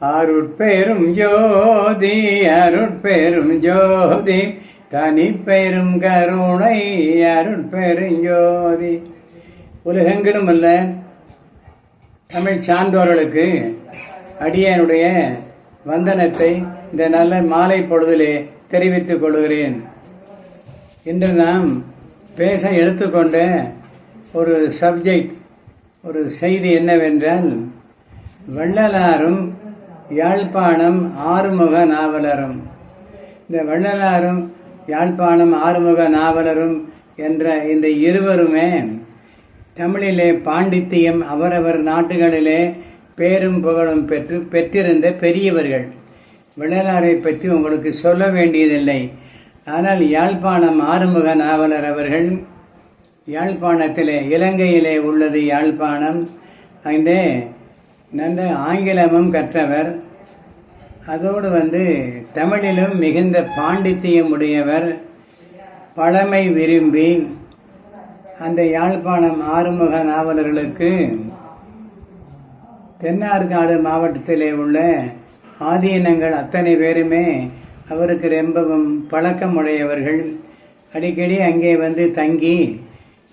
அருட்பெரும் ஜோதி அருட்பெரும் ஜோதி தனிப்பெரும் கருணை அருட்பெரும் ஜோதி. உலகெங்கிலும் அல்ல தமிழ் சான்றோர்களுக்கு அடியனுடைய வந்தனத்தை இந்த நல்ல மாலை பொழுதிலே தெரிவித்துக் கொள்கிறேன். இன்று நாம் பேச எடுத்துக்கொண்ட ஒரு சப்ஜெக்ட் ஒரு செய்தி என்னவென்றால் வள்ளலாரும் யாழ்ப்பாணம் ஆறுமுக நாவலரும். இந்த வள்ளலாரும் யாழ்ப்பாணம் ஆறுமுக நாவலரும் என்ற இந்த இருவருமே தமிழிலே பாண்டித்தியம் அவரவர் நாட்டுகளிலே பேரும் புகழும் பெற்று பெற்றிருந்த பெரியவர்கள். வள்ளலாரை பற்றி உங்களுக்கு சொல்ல வேண்டியதில்லை. ஆனால் யாழ்ப்பாணம் ஆறுமுக நாவலர் அவர்கள் யாழ்ப்பாணத்திலே இலங்கையிலே உள்ளது யாழ்ப்பாணம். அந்த நல்ல ஆங்கிலமும் கற்றவர். அதோடு வந்து தமிழிலும் மிகுந்த பாண்டித்தியம் உடையவர் பழமை விரும்பி அந்த யாழ்ப்பாணம் ஆறுமுக நாவலர்களுக்கு தென்னார்காடு மாவட்டத்திலே உள்ள ஆதீனங்கள் அத்தனை பேருமே அவருக்கு ரொம்பவும் பழக்கமுடையவர்கள். அடிக்கடி அங்கே வந்து தங்கி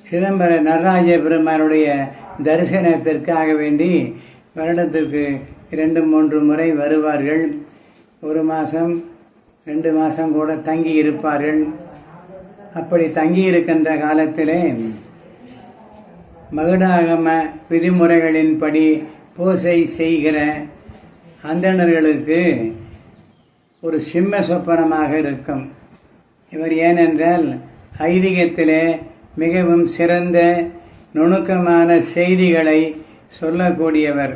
சிதம்பர நடராஜ பெருமானுடைய தரிசனத்திற்காக வேண்டி வருடத்திற்கு இரண்டு மூன்று முறை வருவார்கள். ஒரு மாதம் ரெண்டு மாதம் கூட தங்கி இருப்பார்கள். அப்படி தங்கி இருக்கின்ற காலத்திலே மகுடாகம விதிமுறைகளின்படி பூசை செய்கிற அந்தணர்களுக்கு ஒரு சிம்ம சொப்பனமாக இருக்கும். இவர் ஏனென்றால் ஐதீகத்திலே மிகவும் சிறந்த நுணுக்கமான செய்திகளை சொல்லக்கூடியவர்.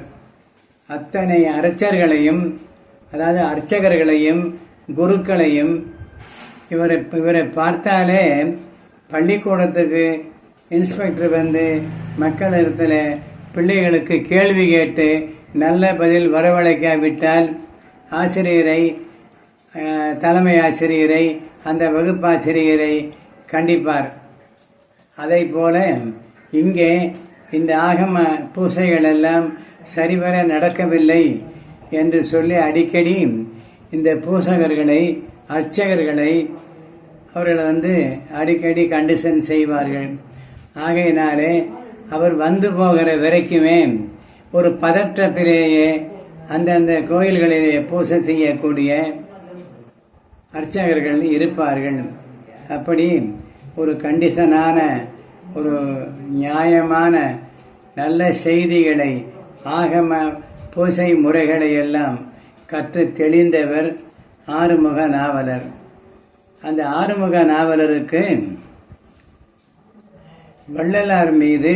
அத்தனை அர்ச்சர்களையும் அதாவது அர்ச்சகர்களையும் குருக்களையும் இவரை இவரை பார்த்தாலே பள்ளிக்கூடத்துக்கு இன்ஸ்பெக்டர் வந்து மக்கள் இடத்துல பிள்ளைகளுக்கு கேள்வி கேட்டு நல்ல பதில் வரவழைக்காவிட்டால் ஆசிரியரை தலைமை ஆசிரியரை அந்த வகுப்பாசிரியரை கண்டிப்பார். அதை போல இங்கே இந்த ஆகம பூசைகள் எல்லாம் சரிவர நடக்கவில்லை என்று சொல்லி அடிக்கடி இந்த பூசகர்களை அர்ச்சகர்களை அவர்களை வந்து அடிக்கடி கண்டிஷன் செய்வார்கள். ஆகையினாலே அவர் வந்து போகிற வரைக்குமே ஒரு பதற்றத்திலேயே அந்தந்த கோயில்களிலே பூசை செய்யக்கூடிய அர்ச்சகர்கள் இருப்பார்கள். அப்படி ஒரு கண்டிஷனான ஒரு நியாயமான நல்ல செய்திகளை ஆகம பூசை முறைகளை எல்லாம் கற்று தெளிந்தவர் ஆறுமுக நாவலர். அந்த ஆறுமுக நாவலருக்கு வள்ளலார் மீது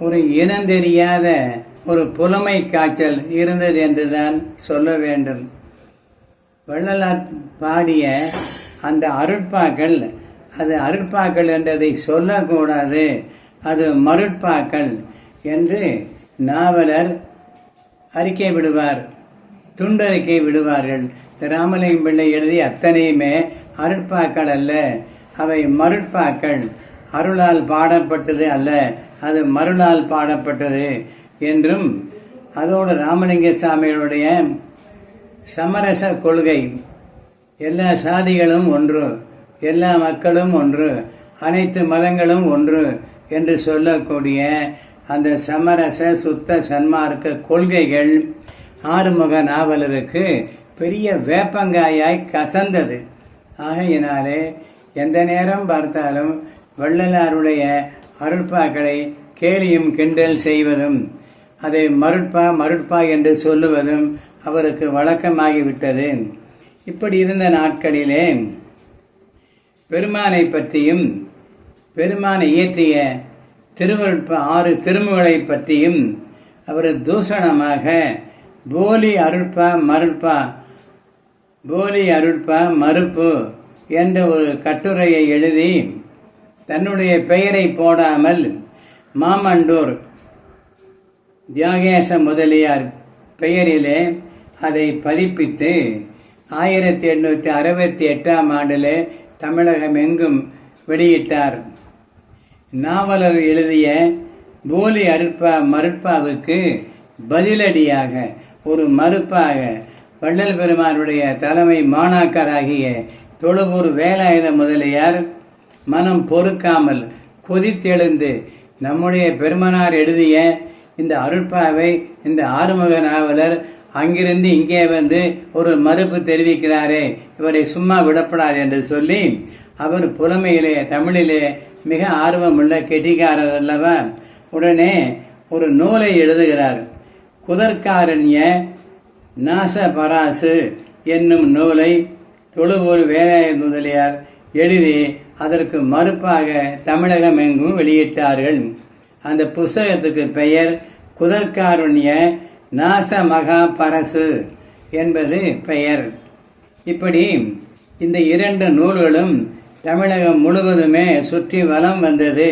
ஒரு இனந்தெரியாத ஒரு புலமை காய்ச்சல் இருந்தது என்றுதான் சொல்ல வேண்டும். வள்ளலார் பாடிய அந்த அருட்பாக்கள் அது அருட்பாக்கள் என்றதை சொல்லக்கூடாது அது மருட்பாக்கள் என்று நாவலர் அறிக்கை விடுவார் துண்டறிக்கை விடுவார்கள். ராமலிங்கம் பிள்ளை எழுதிய அத்தனையுமே அருட்பாக்கள் அல்ல அவை மருட்பாக்கள். அருளால் பாடப்பட்டது அல்ல அது மருளால் பாடப்பட்டது என்றும் அதோடு ராமலிங்க சாமிகளுடைய சமரச கொள்கை. எல்லா சாதிகளும் ஒன்று எல்லா மக்களும் ஒன்று அனைத்து மதங்களும் ஒன்று என்று சொல்லக்கூடிய அந்த சமரச சுத்த சன்மார்க்க கொள்கைகள் ஆறுமுக நாவலருக்கு பெரிய வேப்பங்காயாய் கசந்தது. ஆகையினாலே எந்த நேரம் பார்த்தாலும் வள்ளலாருடைய அருட்பாக்களை கேலியும் கிண்டல் செய்வதும் அதை மருட்பா மருட்பா என்று சொல்லுவதும் அவருக்கு வழக்கமாகிவிட்டது. இப்படி இருந்த நாட்களிலே பெருமானை பற்றியும் பெருமானை இயற்றிய திருவருட்ப ஆறு திருமுகளை பற்றியும் அவர் தூஷணமாக போலி அருட்பா மருட்பா போலி அருட்பா மறுப்பு என்ற ஒரு கட்டுரையை எழுதி தன்னுடைய பெயரை போடாமல் மாமண்டூர் தியாகேச முதலியார் பெயரிலே அதை பதிப்பித்து ஆயிரத்தி எண்ணூற்றி அறுபத்தி எட்டாம் ஆண்டில் தமிழகம் எங்கும் வெளியிட்டார். நாவலர் எழுதிய போலி அருட்பா மருட்பாவுக்கு பதிலடியாக ஒரு மறுப்பாக வள்ளல் பெருமானுடைய தலைமை மாணாக்கராகிய தொழுவூர் வேலாயுத முதலியார் மனம் பொறுக்காமல் கொதித்தெழுந்து நம்முடைய பெருமனார் எழுதிய இந்த அருட்பாவை இந்த ஆறுமுக நாவலர் அங்கிருந்து இங்கே வந்து ஒரு மறுப்பு தெரிவிக்கிறாரே இவரை சும்மா விடப்படாது என்று சொல்லி அவர் புலமையிலே தமிழிலே மிக ஆர்வமுள்ள கெட்டிக்காரர் அல்லவா உடனே ஒரு நூலை எழுதுகிறார். குதர்காரண்ய நாச பராசு என்னும் நூலை தொழுவூர் வேலாய முதலியார் எழுதி அதற்கு மறுப்பாக தமிழகம் எங்கும் வெளியிட்டார்கள். அந்த புஸ்தகத்துக்கு பெயர் குதர்காருண்ய நாச மகா பரசு என்பது பெயர். இப்படி இந்த இரண்டு நூல்களும் தமிழகம் முழுவதுமே சுற்றி வலம் வந்தது.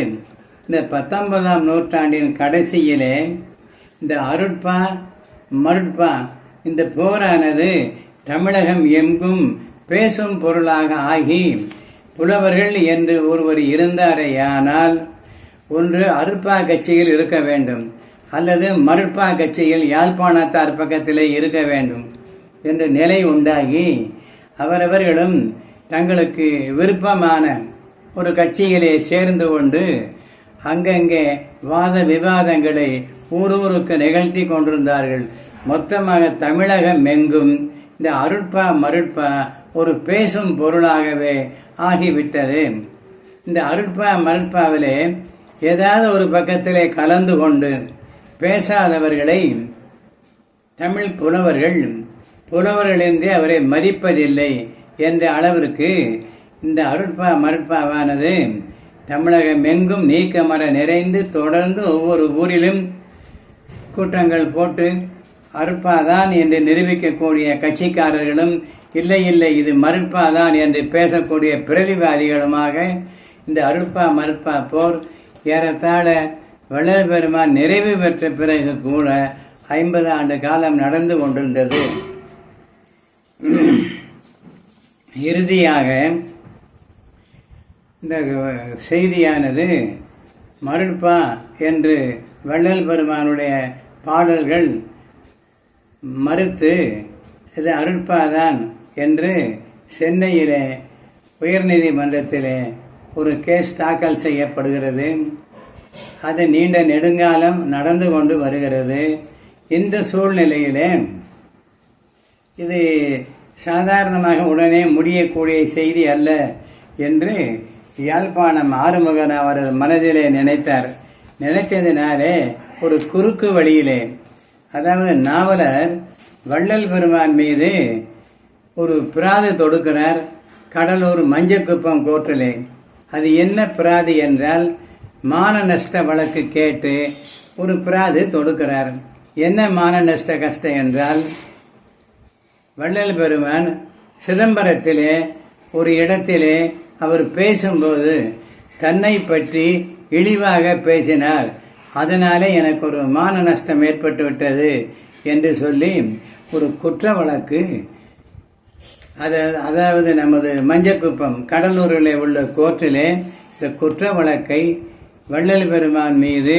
இந்த பத்தொன்பதாம் நூற்றாண்டின் கடைசியிலே இந்த அருட்பா மருட்பா இந்த போரானது தமிழகம் எங்கும் பேசும் பொருளாக ஆகி புலவர்கள் என்று ஒருவர் இருந்தாரேயானால் ஒன்று அருட்பா கட்சியில் இருக்க வேண்டும் அல்லது மருட்பா கட்சியில் யாழ்ப்பாணத்தார் பக்கத்திலே இருக்க வேண்டும் என்ற நிலை உண்டாகி அவரவர்களும் தங்களுக்கு விருப்பமான ஒரு கட்சியிலே சேர்ந்து கொண்டு அங்கங்கே வாத விவாதங்களை ஊரூருக்கு நிகழ்த்தி கொண்டிருந்தார்கள். மொத்தமாக தமிழகம் எங்கும் இந்த அருட்பா மருட்பா ஒரு பேசும் பொருளாகவே ஆகிவிட்டது. இந்த அருட்பா மருட்பாவிலே ஏதாவது ஒரு பக்கத்திலே கலந்து கொண்டு பேசாதவர்களை தமிழ் புலவர்கள் புலவர்கள் என்றே அவரை மதிப்பதில்லை. என்ற அளவிற்கு இந்த அருட்பா மருட்பாவானது தமிழகம் எங்கும் நீக்கமர நிறைந்து தொடர்ந்து ஒவ்வொரு ஊரிலும் கூட்டங்கள் போட்டு அருட்பாதான் என்று நிரூபிக்கக்கூடிய கட்சிக்காரர்களும் இல்லை இல்லை இது மறுப்பாதான் என்று பேசக்கூடிய பிரதிவாதிகளுமாக இந்த அருட்பா மறுப்பா போர் ஏறத்தாழ வள்ளல் பெருமான் நிறைவு பெற்ற பிறகு கூட ஐம்பது ஆண்டு காலம் நடந்து கொண்டிருந்தது. இறுதியாக இந்த செய்தியானது மருட்பா என்று வள்ளல் பெருமானுடைய பாடல்கள் மறுத்து இது அருட்பாதான் என்று சென்னையிலே உயர்நீதிமன்றத்திலே ஒரு கேஸ் தாக்கல் செய்யப்படுகிறது. அது நீண்ட நெடுங்காலம் நடந்து கொண்டு வருகிறது. இந்த சூழ்நிலையிலே இது சாதாரணமாக உடனே முடியக்கூடிய செய்தி அல்ல என்று யாழ்ப்பாணம் ஆறுமுகன் அவர் மனதிலே நினைத்தார். நினைத்ததினாலே ஒரு குறுக்கு வழியிலே அதாவது நாவலர் வள்ளல் பெருமான் மீது ஒரு பிராது தொடுக்கிறார் கடலூர் மஞ்சக்குப்பம் கோர்ட்டிலே அது என்ன பிராது என்றால் மான நஷ்ட வழக்கு கேட்டு ஒரு பிராது தொடுக்கிறார். என்ன மான நஷ்ட கஷ்டம் என்றால் வள்ளல் பெருமான் சிதம்பரத்திலே ஒரு இடத்திலே அவர் பேசும்போது தன்னை பற்றி இழிவாக பேசினார். அதனாலே எனக்கு ஒரு மான நஷ்டம் ஏற்பட்டு விட்டது என்று சொல்லி ஒரு குற்ற வழக்கு அதாவது அதாவது நமது மஞ்சக்குப்பம் கடலூரில் உள்ள கோர்ட்டிலே இந்த குற்ற வழக்கை வள்ளல் பெருமான் மீது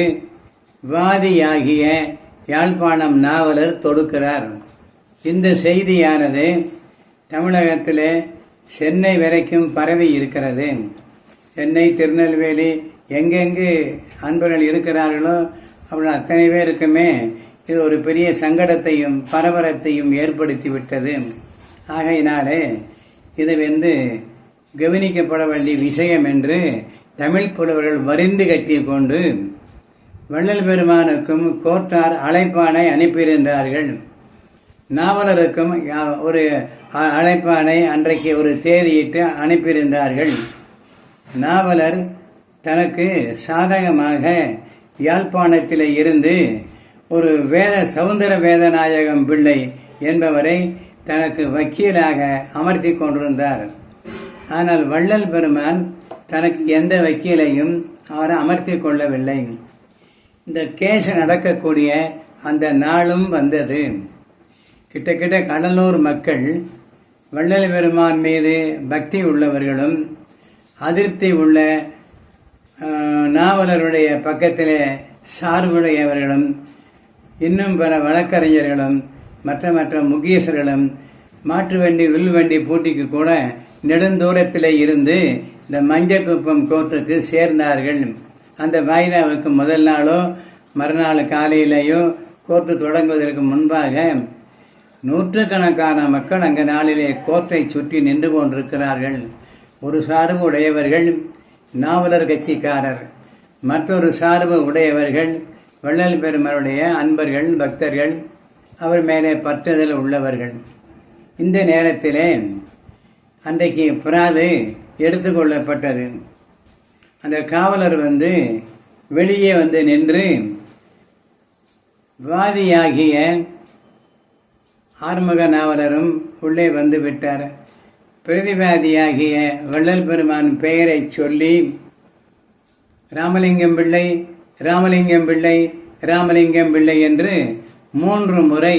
வாதியாகிய யாழ்ப்பாணம் நாவலர் தொடுக்கிறார். இந்த செய்தியானது தமிழகத்தில் சென்னை வரைக்கும் பரவி இருக்கிறது. சென்னை திருநெல்வேலி எங்கெங்கு அன்பர்கள் இருக்கிறார்களோ அவர்கள் அத்தனை பேருக்குமே இது ஒரு பெரிய சங்கடத்தையும் பரபரத்தையும் ஏற்படுத்தி விட்டது ஆகையினாலே இது வந்து கவனிக்கப்பட வேண்டிய விஷயம் என்று தமிழ் புலவர்கள் வரிந்து கட்டி கொண்டு வள்ளல் பெருமானுக்கும் கோட்டார் அழைப்பானை அனுப்பியிருந்தார்கள். நாவலருக்கும் யா- ஒரு அ- அழைப்பானை அன்றைக்கு ஒரு தேதியிட்டு அனுப்பியிருந்தார்கள். நாவலர் தனக்கு சாதகமாக யாழ்ப்பாணத்தில் இருந்து ஒரு வேத சவுந்தர வேதநாயகம் பிள்ளை என்பவரை தனக்கு வக்கீலாக அமர்த்தி கொண்டிருந்தார். ஆனால் வள்ளல் பெருமான் தனக்கு எந்த வக்கீலையும் அவர் அமர்த்தி கொள்ளவில்லை. இந்த கேஸ் நடக்கக்கூடிய அந்த நாளும் வந்தது. கிட்டத்தட்ட கடலூர் மக்கள் வள்ளல் பெருமான் மீது பக்தி உள்ளவர்களும் அதிருப்தி உள்ள நாவலருடைய பக்கத்திலே சார்புடையவர்களும் இன்னும் பல வழக்கறிஞர்களும் மற்ற மற்ற முக்கியஸ்தர்களும் மாட்டு வண்டி வில் வண்டி போட்டிக்கு கூட நெடுந்தூரத்தில் இருந்து இந்த மஞ்சக்குப்பம் கோர்ட்டுக்கு சேர்ந்தார்கள். அந்த வாய்தாவுக்கு முதல் நாளோ மறுநாள் காலையிலேயோ கோர்ட்டு தொடங்குவதற்கு முன்பாக நூற்றுக்கணக்கான மக்கள் அங்கு நாளிலே கோட்டை சுற்றி நின்று கொண்டிருக்கிறார்கள். ஒரு சார்பு உடையவர்கள் நாவலர் கட்சிக்காரர். மற்றொரு சார்பு உடையவர்கள் வள்ளல் பெருமருடைய அன்பர்கள் பக்தர்கள் அவர் மேலே பற்றுதல் உள்ளவர்கள். இந்த நேரத்திலே அன்றைக்கு பிராது எடுத்துக்கொள்ளப்பட்டது அந்த காவலர் வந்து வெளியே வந்து நின்று வாதியாகிய ஆறுமுக நாவலரும் உள்ளே வந்து விட்டார். பிரதிவாதியாகிய வள்ளல் பெருமான் பெயரை சொல்லி ராமலிங்கம் பிள்ளை ராமலிங்கம் பிள்ளை ராமலிங்கம் பிள்ளை என்று மூன்று முறை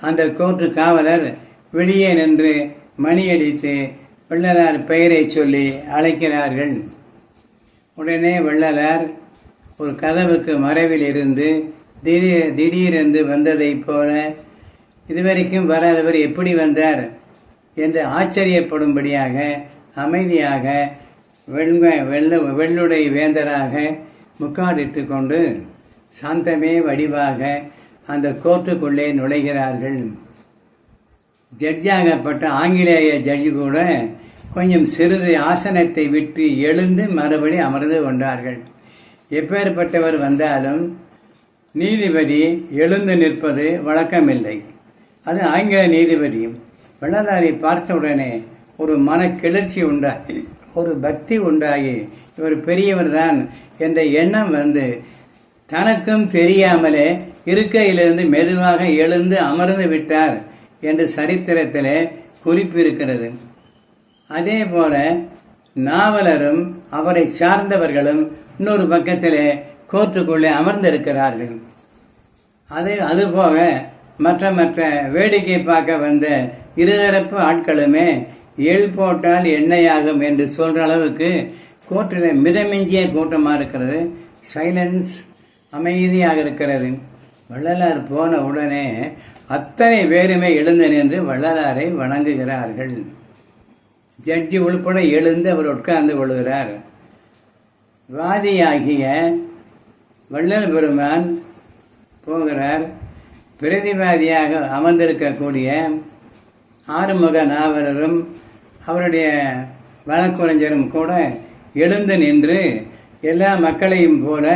அந்த கோர்ட்டு காவலர் வெளியே நின்று மணியடித்து வள்ளலார் பெயரை சொல்லி அழைக்கிறார்கள். உடனே வள்ளலார் ஒரு கதவுக்கு மறைவில் இருந்து திடீர் திடீரென்று வந்ததைப் போல இதுவரைக்கும் வராதவர் எப்படி வந்தார் என்று ஆச்சரியப்படும்படியாக அமைதியாக வெண்ம வெள்ள வெள்ளுடை வேந்தராக முக்காடிட்டு கொண்டு சாந்தமே வடிவாக அந்த கோர்ட்டுக்குள்ளே நுழைகிறார்கள். ஜட்ஜாகப்பட்ட ஆங்கிலேய ஜட்ஜி கூட கொஞ்சம் சிறிது ஆசனத்தை விட்டு எழுந்து மறுபடி அமர்ந்து கொண்டார்கள். எப்பேற்பட்டவர் வந்தாலும் நீதிபதி எழுந்து நிற்பது வழக்கமில்லை. அது ஆங்கில நீதிபதி வெள்ளதாரி பார்த்தவுடனே ஒரு மன கிளர்ச்சி உண்டாகி ஒரு பக்தி உண்டாகி இவர் பெரியவர் தான் என்ற எண்ணம் வந்து தனக்கும் தெரியாமலே இருக்கையிலிருந்து மெதுவாக எழுந்து அமர்ந்து விட்டார் என்று சரித்திரத்தில் குறிப்பு இருக்கிறது அதே போல நாவலரும் அவரை சார்ந்தவர்களும் இன்னொரு பக்கத்தில் கோர்ட்டுக்குள்ளே அமர்ந்திருக்கிறார்கள். அதே அதுபோக மற்ற மற்ற வேடிக்கை பார்க்க வந்த இருதரப்பு ஆட்களுமே எள் போட்டால் எண்ணெயாகும் என்று சொல்கிற அளவுக்கு கோர்ட்டில் மிதமிஞ்சிய கூட்டமாக இருக்கிறது. சைலன்ஸ் அமைதியாக இருக்கிறது. வள்ளலார் போன உடனே அத்தனை பேருமே எழுந்து நின்று வள்ளலாரை வணங்குகிறார்கள். ஜட்ஜி உள்பட எழுந்து அவர் உட்கார்ந்து கொள்கிறார். வாதியாகிய வள்ளல் பெருமான் போகிறார். பிரதிவாதியாக அமர்ந்திருக்கக்கூடிய ஆறுமுக நாவலரும் அவருடைய வழக்குரைஞரும் கூட எழுந்து நின்று எல்லா மக்களையும் போல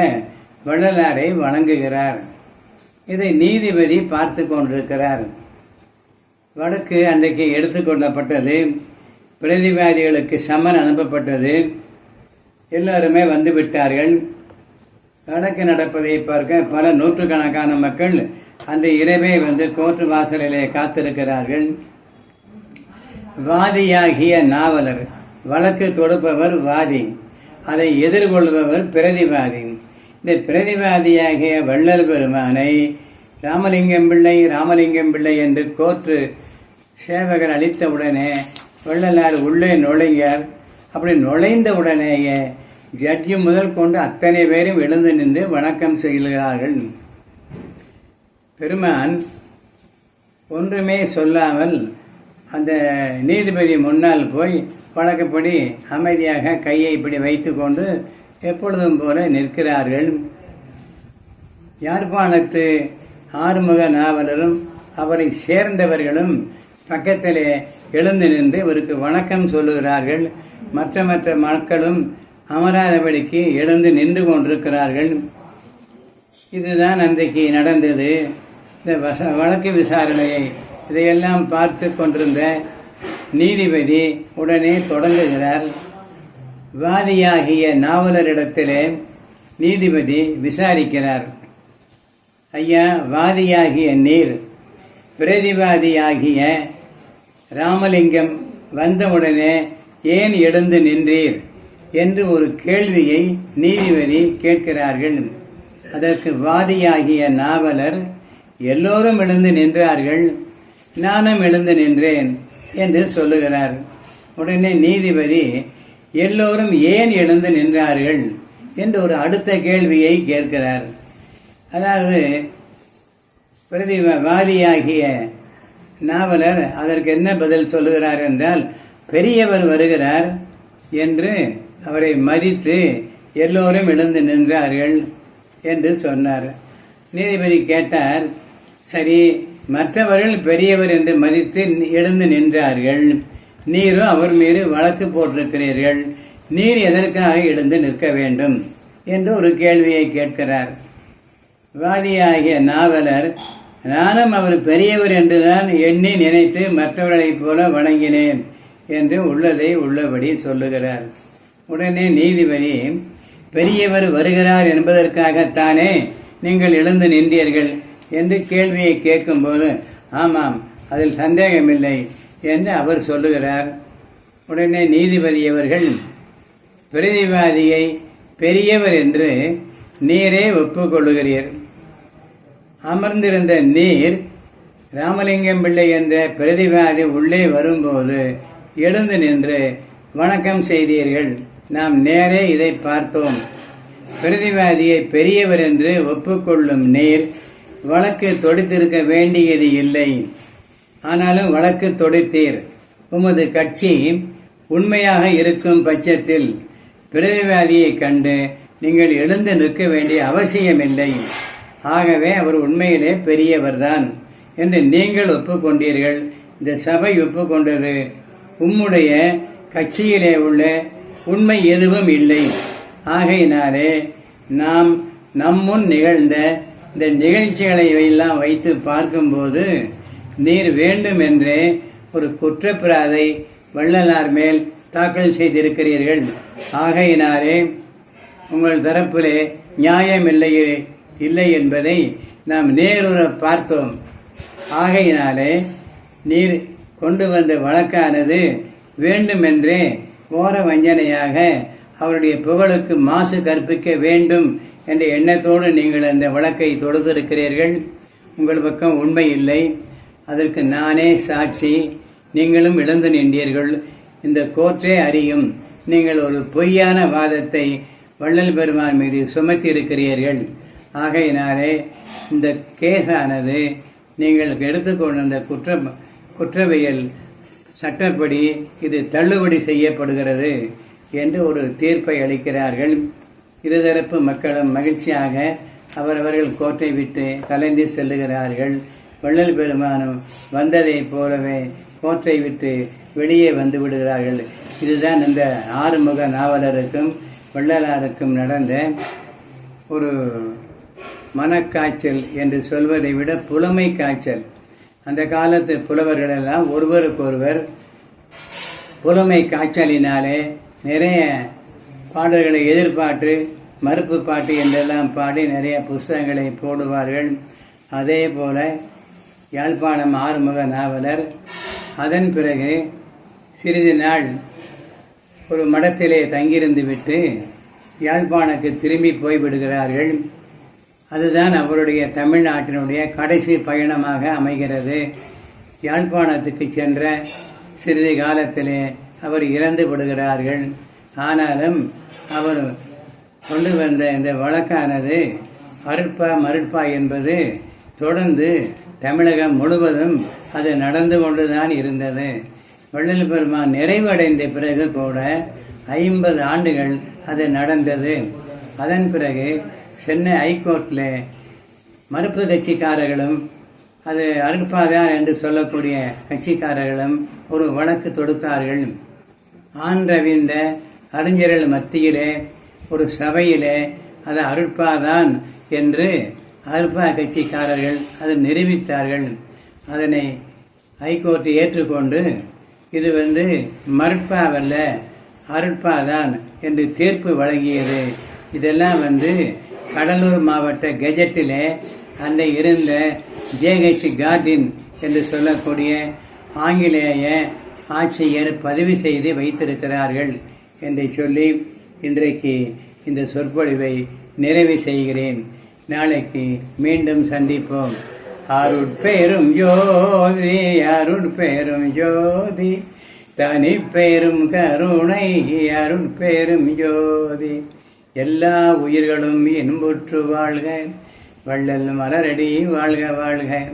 வள்ளலாரை வணங்குகிறார். இதை நீதிபதி பார்த்து கொண்டிருக்கிறார். வழக்கு அன்றைக்கு எடுத்துக்கொள்ளப்பட்டது பிரதிவாதிகளுக்கு சமன் அனுப்பப்பட்டது. எல்லோருமே வந்து விட்டார்கள். வழக்கு நடப்பதை பார்க்க பல நூற்றுக்கணக்கான மக்கள் அந்த இரவே வந்து கோர்ட்டு வாசலிலே காத்திருக்கிறார்கள். வாதியாகிய நாவலர் வழக்கு தொடுப்பவர் வாதி அதை எதிர்கொள்பவர் பிரதிவாதி. இந்த பிரதிவாதியாகிய வள்ளல் பெருமானை ராமலிங்கம் பிள்ளை ராமலிங்கம் பிள்ளை என்று கோர்ட்டு சேவகர் அளித்தவுடனே வள்ளலார் உள்ளே நுழைஞ்சார் அப்படி நுழைந்த உடனேயே ஜட்ஜி முதல் கொண்டு அத்தனை பேரும் எழுந்து நின்று வணக்கம் செய்கிறார்கள். பெருமான் ஒன்றுமே சொல்லாமல் அந்த நீதிபதி முன்னால் போய் வழக்கப்படி அமைதியாக கையை இப்படி வைத்துக்கொண்டு எப்பொழுதும் போல நிற்கிறார்கள். யாழ்ப்பாணத்து ஆறுமுக நாவலரும் அவரை சேர்ந்தவர்களும் பக்கத்திலே எழுந்து நின்று இவருக்கு வணக்கம் சொல்லுகிறார்கள். மற்ற மற்ற மக்களும் அமராதபடிக்கு எழுந்து நின்று கொண்டிருக்கிறார்கள். இதுதான் அன்றைக்கு நடந்தது. இந்த வச வழக்கு விசாரணையை இதையெல்லாம் பார்த்து கொண்டிருந்த நீதிபதி உடனே தொடங்குகிறார். வாதியாகிய நாவலரிடத்திலே நீதிபதி விசாரிக்கிறார். ஐயா வாதியாகிய நீர் பிரதிவாதியாகிய ராமலிங்கம் வந்தவுடனே ஏன் எழுந்து நின்றீர் என்று ஒரு கேள்வியை நீதிபதி கேட்கிறார்கள். அதற்கு வாதியாகிய நாவலர் எல்லோரும் எழுந்து நின்றார்கள். நானும் எழுந்து நின்றேன் என்று சொல்லுகிறார். உடனே நீதிபதி எல்லோரும் ஏன் எழுந்து நின்றார்கள் என்று ஒரு அடுத்த கேள்வியை கேட்கிறார். அதாவது பிரதி வாதியாகிய நாவலர் அதற்கு என்ன பதில் சொல்லுகிறார் என்றால் பெரியவர் வருகிறார் என்று அவரை மதித்து எல்லோரும் எழுந்து நின்றார்கள் என்று சொன்னார். நீதிபதி கேட்டார் சரி மற்றவர்கள் பெரியவர் என்று மதித்து எழுந்து நின்றார்கள். நீரும் அவர் மீது வழக்கு போட்டிருக்கிறீர்கள். நீர் எதற்காக எழுந்து நிற்க வேண்டும்? என்று ஒரு கேள்வியை கேட்கிறார். வாதியாகிய நாவலர் நானும் அவர் பெரியவர் என்றுதான் எண்ணி நினைத்து மற்றவர்களைப் போல வணங்கினேன் என்று உள்ளதை உள்ளபடி சொல்லுகிறார். உடனே நீதிபதி பெரியவர் வருகிறார் என்பதற்காகத்தானே நீங்கள் எழுந்து நின்றீர்கள்? என்று கேள்வியை கேட்கும்போது ஆமாம் அதில் சந்தேகமில்லை என்று அவர் சொல்லுகிறார். உடனே நீதிபதி அவர்கள் பிரதிவாதியை பெரியவர் என்று நீரே ஒப்புக்கொள்ளுகிறீர். அமர்ந்திருந்த நீர் ராமலிங்கம் பிள்ளை என்ற பிரதிவாதி உள்ளே வரும்போது எழுந்து நின்று வணக்கம் செய்தீர்கள் நாம் நேரே இதை பார்த்தோம். பிரதிவாதியை பெரியவர் என்று ஒப்புக்கொள்ளும் நீர் வழக்கு தொடுத்திருக்க வேண்டியது இல்லை. ஆனாலும் வழக்கு தொடுத்தீர். உமது கட்சி உண்மையாக இருக்கும் பட்சத்தில் பிரதிவாதியை கண்டு நீங்கள் எழுந்து நிற்க வேண்டிய அவசியமில்லை. ஆகவே அவர் உண்மையிலே பெரியவர்தான் என்று நீங்கள் ஒப்புக்கொண்டீர்கள். இந்த சபை ஒப்புக்கொண்டது உம்முடைய கட்சியிலே உள்ள உண்மை எதுவும் இல்லை. ஆகையினாலே நாம் நம்முன் நிகழ்ந்த இந்த நிகழ்ச்சிகளை எல்லாம் வைத்து பார்க்கும்போது நீர் வேண்டும் என்றே ஒரு குற்றப்பிராதை வள்ளலார் மேல் தாக்கல் செய்திருக்கிறீர்கள். ஆகையினாலே உங்கள் தரப்பிலே நியாயம் இல்லை இல்லை என்பதை நாம் நேருற பார்த்தோம். ஆகையினாலே நீர் கொண்டு வந்த வழக்கானது வேண்டுமென்றே ஓர வஞ்சனையாக அவருடைய புகழுக்கு மாசு கற்பிக்க வேண்டும் என்ற எண்ணத்தோடு நீங்கள் அந்த வழக்கை தொடுத்திருக்கிறீர்கள். உங்கள் பக்கம் உண்மை இல்லை. அதற்கு நானே சாட்சி. நீங்களும் இழந்து நின்றீர்கள். இந்த கோர்ட்டே அறியும். நீங்கள் ஒரு பொய்யான வாதத்தை வள்ளல் பெருமான் மீது சுமத்தி இருக்கிறீர்கள் ஆகையினாலே இந்த கேஸானது நீங்கள் எடுத்துக்கொண்ட இந்த குற்ற குற்றவியல் சட்டப்படி இது தள்ளுபடி செய்யப்படுகிறது என்று ஒரு தீர்ப்பை அளிக்கிறார்கள். இருதரப்பு மக்களும் மகிழ்ச்சியாக அவரவர்கள் கோட்டை விட்டு கலைந்து செல்லுகிறார்கள். வள்ளல் பெருமானும் வந்ததைப் போலவே கோட்டை விட்டு வெளியே வந்து விடுகிறார்கள். இதுதான் இந்த ஆறுமுக நாவலருக்கும் வள்ளலாருக்கும் நடந்த ஒரு மனக்காய்ச்சல் என்று சொல்வதை விட புலமை காய்ச்சல். அந்த காலத்து புலவர்கள் எல்லாம் ஒருவருக்கொருவர் புலமை காய்ச்சலினாலே நிறைய பாடல்களை எதிர்பார்த்து மறுப்பு பாட்டு என்றெல்லாம் பாடி நிறைய புஸ்தகங்களை போடுவார்கள். அதே போல யாழ்ப்பாணம் ஆறுமுக நாவலர் அதன் பிறகு சிறிது நாள் ஒரு மடத்திலே தங்கியிருந்து விட்டு யாழ்ப்பாணக்கு திரும்பி போய்விடுகிறார்கள் அதுதான் அவருடைய தமிழ்நாட்டினுடைய கடைசி பயணமாக அமைகிறது. யாழ்ப்பாணத்துக்கு சென்ற சிறிது காலத்திலே அவர் இறந்து விடுகிறார்கள். ஆனாலும் அவர் கொண்டு வந்த இந்த வழக்கானது அருட்பா மருட்பா என்பது தொடர்ந்து தமிழகம் முழுவதும் அது நடந்து கொண்டுதான் இருந்தது. வள்ளல் பெருமான் நிறைவடைந்த பிறகு கூட ஐம்பது ஆண்டுகள் அது நடந்தது. அதன் பிறகு சென்னை ஹைகோர்ட்டில் மறுப்பு கட்சிக்காரர்களும் அது அருட்பாதான் என்று சொல்லக்கூடிய கட்சிக்காரர்களும் ஒரு வழக்கு தொடுத்தார்கள். ஆண் ரவிந்த அறிஞர்கள் மத்தியிலே ஒரு சபையிலே அது அருட்பாதான் என்று அருட்பா கட்சிக்காரர்கள் அதை நிரூபித்தார்கள். அதனை ஹைகோர்ட் ஏற்றுக்கொண்டு இது வந்து மறுப்பாவல்ல அருட்பாதான் என்று தீர்ப்பு வழங்கியது. இதெல்லாம் வந்து கடலூர் மாவட்ட கெஜெட்டிலே அன்றை இருந்த ஜேஹெச் கார்டின் என்று சொல்லக்கூடிய ஆங்கிலேய ஆட்சியர் பதிவு செய்து வைத்திருக்கிறார்கள். என்று சொல்லி இன்றைக்கு இந்த சொற்பொழிவை நிறைவு செய்கிறேன். நாளைக்கு மீண்டும் சந்திப்போம். அருட்பெரும் ஜோதி அருட்பெரும் ஜோதி. தனி பெரும் கருணை அருட்பெரும் ஜோதி. எல்லா உயிர்களும் இன்புற்று வாழ்க. வள்ளல் மலரடி வாழ்க வாழ்க.